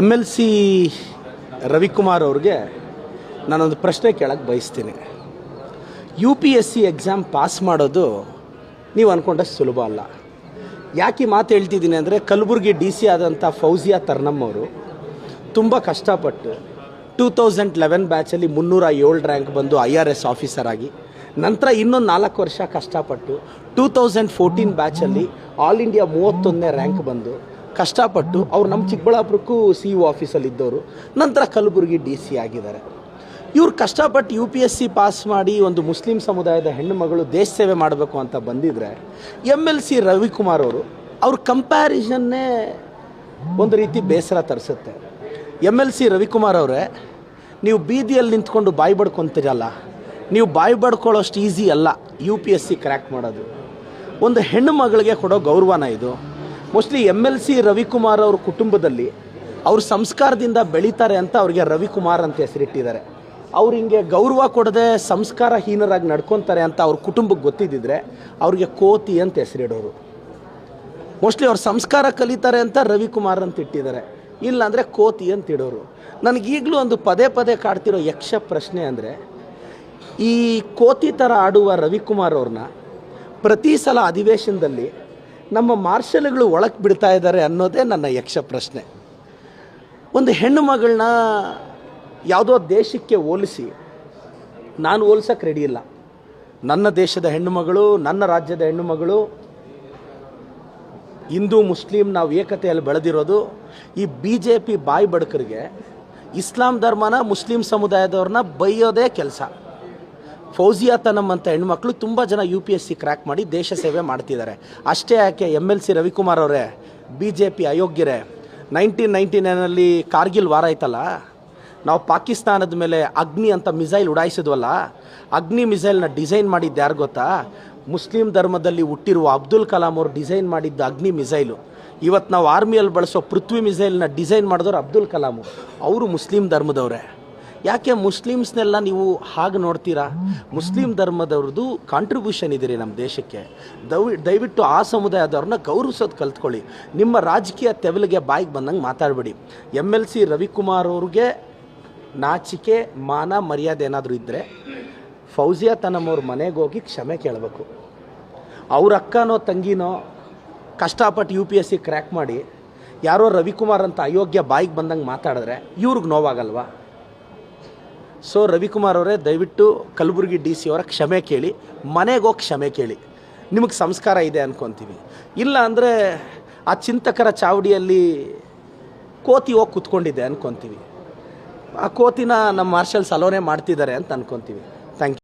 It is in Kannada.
ಎಂ ಎಲ್ ಸಿ ರವಿಕುಮಾರ್ ಅವ್ರಿಗೆ ನಾನೊಂದು ಪ್ರಶ್ನೆ ಕೇಳಕ್ಕೆ ಬಯಸ್ತೀನಿ. U P S C exam pass ಮಾಡೋದು ನೀವು ಅಂದ್ಕೊಂಡಷ್ಟು ಸುಲಭ ಅಲ್ಲ. ಯಾಕೆ ಮಾತು ಹೇಳ್ತಿದ್ದೀನಿ ಅಂದರೆ ಕಲಬುರಗಿ ಡಿ ಸಿ ಆದಂಥ ಫೌಜಿಯಾ ತರ್ನಮ್ ಅವರು ತುಂಬ ಕಷ್ಟಪಟ್ಟು ಟೂ ತೌಸಂಡ್ ಲೆವೆನ್ ಬ್ಯಾಚಲ್ಲಿ ಮುನ್ನೂರ ಏಳು ರ್ಯಾಂಕ್ ಬಂದು ಐ ಆರ್ ಎಸ್ ಆಫೀಸರ್ ಆಗಿ, ನಂತರ ಇನ್ನೊಂದು ನಾಲ್ಕು ವರ್ಷ ಕಷ್ಟಪಟ್ಟು ಟೂ ತೌಸಂಡ್ ಫೋರ್ಟೀನ್ ಬ್ಯಾಚಲ್ಲಿ ಆಲ್ ಇಂಡಿಯಾ ಮೂವತ್ತೊಂದನೇ ರ್ಯಾಂಕ್ ಬಂದು ಕಷ್ಟಪಟ್ಟು ಅವ್ರು ನಮ್ಮ ಚಿಕ್ಕಬಳ್ಳಾಪುರಕ್ಕೂ ಸಿ ಇ ಆಫೀಸಲ್ಲಿ ಇದ್ದವರು, ನಂತರ ಕಲಬುರಗಿ ಡಿ ಸಿ ಆಗಿದ್ದಾರೆ. ಇವ್ರು ಕಷ್ಟಪಟ್ಟು U P S C pass ಮಾಡಿ ಒಂದು ಮುಸ್ಲಿಂ ಸಮುದಾಯದ ಹೆಣ್ಣು ಮಗಳು ದೇಶ ಸೇವೆ ಮಾಡಬೇಕು ಅಂತ ಬಂದಿದ್ರೆ ಎಂ ಎಲ್ ಸಿ ರವಿಕುಮಾರ್ ಅವರು, ಅವ್ರ ಕಂಪ್ಯಾರಿಸನ್ನೇ ಒಂದು ರೀತಿ ಬೇಸರ ತರಿಸುತ್ತೆ. ಎಂ ಎಲ್ ಸಿ ರವಿಕುಮಾರ್ ಅವರೇ, ನೀವು ಬೀದಿಯಲ್ಲಿ ನಿಂತ್ಕೊಂಡು ಬಾಯಿ ಬಡ್ಕೊತೀರಲ್ಲ, ನೀವು ಬಾಯಿ ಬಡ್ಕೊಳ್ಳೋಷ್ಟು ಈಸಿ ಅಲ್ಲ U P S C crack ಮಾಡೋದು. ಒಂದು ಹೆಣ್ಣು ಮಗಳಿಗೆ ಕೊಡೋ ಗೌರವನ ಇದು. Mostly M L C Ravikumar ಅವ್ರ ಕುಟುಂಬದಲ್ಲಿ ಅವ್ರ ಸಂಸ್ಕಾರದಿಂದ ಬೆಳೀತಾರೆ ಅಂತ ಅವ್ರಿಗೆ ರವಿಕುಮಾರ್ ಅಂತ ಹೆಸರಿಟ್ಟಿದ್ದಾರೆ. ಅವ್ರು ಹಿಂಗೆ ಗೌರವ ಕೊಡದೆ ಸಂಸ್ಕಾರಹೀನರಾಗಿ ನಡ್ಕೊತಾರೆ ಅಂತ ಅವ್ರ ಕುಟುಂಬಕ್ಕೆ ಗೊತ್ತಿದ್ದಿದ್ರೆ ಅವ್ರಿಗೆ ಕೋತಿ ಅಂತ ಹೆಸರಿಡೋರು. ಮೋಸ್ಟ್ಲಿ ಅವ್ರ ಸಂಸ್ಕಾರ ಕಲಿತಾರೆ ಅಂತ ರವಿಕುಮಾರ್ ಅಂತ ಇಟ್ಟಿದ್ದಾರೆ. ಇಲ್ಲಾಂದರೆ ಕೋತಿ ಅಂತ ಇಡೋರು. ನನಗೀಗಲೂ ಒಂದು ಪದೇ ಪದೇ ಕಾಡ್ತಿರೋ ಯಕ್ಷ ಪ್ರಶ್ನೆ ಅಂದರೆ, ಈ ಕೋತಿ ಥರ ಆಡುವ ರವಿಕುಮಾರ್ ಅವ್ರನ್ನ ಪ್ರತಿ ಸಲ ಅಧಿವೇಶನದಲ್ಲಿ ನಮ್ಮ ಮಾರ್ಷಲ್ಗಳು ಒಳಕ್ಕೆ ಬಿಡ್ತಾ ಇದ್ದಾರೆ ಅನ್ನೋದೇ ನನ್ನ ಯಕ್ಷ ಪ್ರಶ್ನೆ. ಒಂದು ಹೆಣ್ಣು ಮಗಳನ್ನ ಯಾವುದೋ ದೇಶಕ್ಕೆ ಹೋಲಿಸಿ, ನಾನು ಹೋಲ್ಸಕ್ಕೆ ರೆಡಿ ಇಲ್ಲ. ನನ್ನ ದೇಶದ ಹೆಣ್ಣು ಮಗಳು, ನನ್ನ ರಾಜ್ಯದ ಹೆಣ್ಣು ಮಗಳು, ಹಿಂದೂ, ಮುಸ್ಲಿಂ ನಾವು ಏಕತೆಯಲ್ಲಿ ಬೆಳೆದಿರೋದು, ಈ ಬಿ ಜೆ ಪಿ ಬಾಯಿ ಬಡಕರಿಗೆ ಇಸ್ಲಾಂ ಧರ್ಮನ ಮುಸ್ಲಿಂ ಸಮುದಾಯದವ್ರನ್ನ ಬೈಯೋದೇ ಕೆಲಸ. ಫೌಜಿಯಾ ಅಂತ ಹೆಣ್ಮಕ್ಳು ತುಂಬ ಜನ U P S C crack ಮಾಡಿ ದೇಶ ಸೇವೆ ಮಾಡ್ತಿದ್ದಾರೆ. ಅಷ್ಟೇ ಯಾಕೆ ಎಂ ಎಲ್ ಸಿ ರವಿಕುಮಾರ್ ಅವರೇ ಬಿ ಜೆ ಪಿ ಅಯೋಗ್ಯರೇ ನೈನ್ಟೀನ್ ನೈಂಟಿ ನೈನಲ್ಲಿ ಕಾರ್ಗಿಲ್ ವಾರ ಆಯ್ತಲ್ಲ, ನಾವು ಪಾಕಿಸ್ತಾನದ ಮೇಲೆ ಅಗ್ನಿ ಅಂತ ಮಿಸೈಲ್ ಉಡಾಯಿಸಿದ್ವಲ್ಲ, ಅಗ್ನಿ ಮಿಸೈಲ್ನ ಡಿಸೈನ್ ಮಾಡಿದ್ದು ಯಾರು ಗೊತ್ತಾ? ಮುಸ್ಲಿಂ ಧರ್ಮದಲ್ಲಿ ಹುಟ್ಟಿರುವ ಅಬ್ದುಲ್ ಕಲಾಂ ಅವರು ಡಿಸೈನ್ ಮಾಡಿದ್ದ ಅಗ್ನಿ ಮಿಸೈಲು. ಇವತ್ತು ನಾವು ಆರ್ಮಿಯಲ್ಲಿ ಬಳಸೋ ಪೃಥ್ವಿ ಮಿಸೈಲ್ನ ಡಿಸೈನ್ ಮಾಡಿದವರು ಅಬ್ದುಲ್ ಕಲಾಮು ಅವರು ಮುಸ್ಲಿಂ ಧರ್ಮದವರೇ. ಯಾಕೆ ಮುಸ್ಲಿಮ್ಸ್ನೆಲ್ಲ ನೀವು ಹಾಗೆ ನೋಡ್ತೀರಾ? ಮುಸ್ಲಿಂ ಧರ್ಮದವ್ರದ್ದು ಕಾಂಟ್ರಿಬ್ಯೂಷನ್ ಇದ್ದೀರಿ ನಮ್ಮ ದೇಶಕ್ಕೆ. ದವಿ, ದಯವಿಟ್ಟು ಆ ಸಮುದಾಯದವ್ರನ್ನ ಗೌರವಿಸೋದು ಕಲ್ತ್ಕೊಳ್ಳಿ. ನಿಮ್ಮ ರಾಜಕೀಯ ತೆವಲಿಗೆ ಬಾಯಿಗೆ ಬಂದಂಗೆ ಮಾತಾಡಬೇಡಿ. ಎಂ ಎಲ್ ಸಿ ರವಿಕುಮಾರ್ ಅವ್ರಿಗೆ ನಾಚಿಕೆ, ಮಾನ, ಮರ್ಯಾದೆ ಏನಾದರೂ ಇದ್ದರೆ ಫೌಜಿಯಾ ತನಮ್ಮವ್ರ ಮನೆಗೆ ಹೋಗಿ ಕ್ಷಮೆ ಕೇಳಬೇಕು. ಅವ್ರ ಅಕ್ಕನೋ, ತಂಗಿನೋ ಕಷ್ಟಪಟ್ಟು U P S C crack ಮಾಡಿ, ಯಾರೋ ರವಿಕುಮಾರ್ ಅಂತ ಅಯೋಗ್ಯ ಬಾಯಿಗೆ ಬಂದಂಗೆ ಮಾತಾಡಿದ್ರೆ ಇವ್ರಿಗೆ ನೋವಾಗಲ್ವಾ? ಸೊ ರವಿಕುಮಾರ್ ಅವರೇ, ದಯವಿಟ್ಟು ಕಲಬುರಗಿ ಡಿ ಸಿ ಅವರ ಕ್ಷಮೆ ಕೇಳಿ, ಮನೆಗೆ ಹೋಗಿ ಕ್ಷಮೆ ಕೇಳಿ. ನಿಮಗೆ ಸಂಸ್ಕಾರ ಇದೆ ಅನ್ಕೊತೀವಿ. ಇಲ್ಲ ಅಂದರೆ ಆ ಚಿಂತಕರ ಚಾವಡಿಯಲ್ಲಿ ಕೋತಿ ಹೋಗಿ ಕೂತ್ಕೊಂಡಿದೆ ಅನ್ಕೊತೀವಿ. ಆ ಕೋತಿನ ನಮ್ಮ ಮಾರ್ಷಲ್ಸ್ ಅಲೋನೆ ಮಾಡ್ತಿದ್ದಾರೆ ಅಂತ ಅನ್ಕೊತೀವಿ. Thank you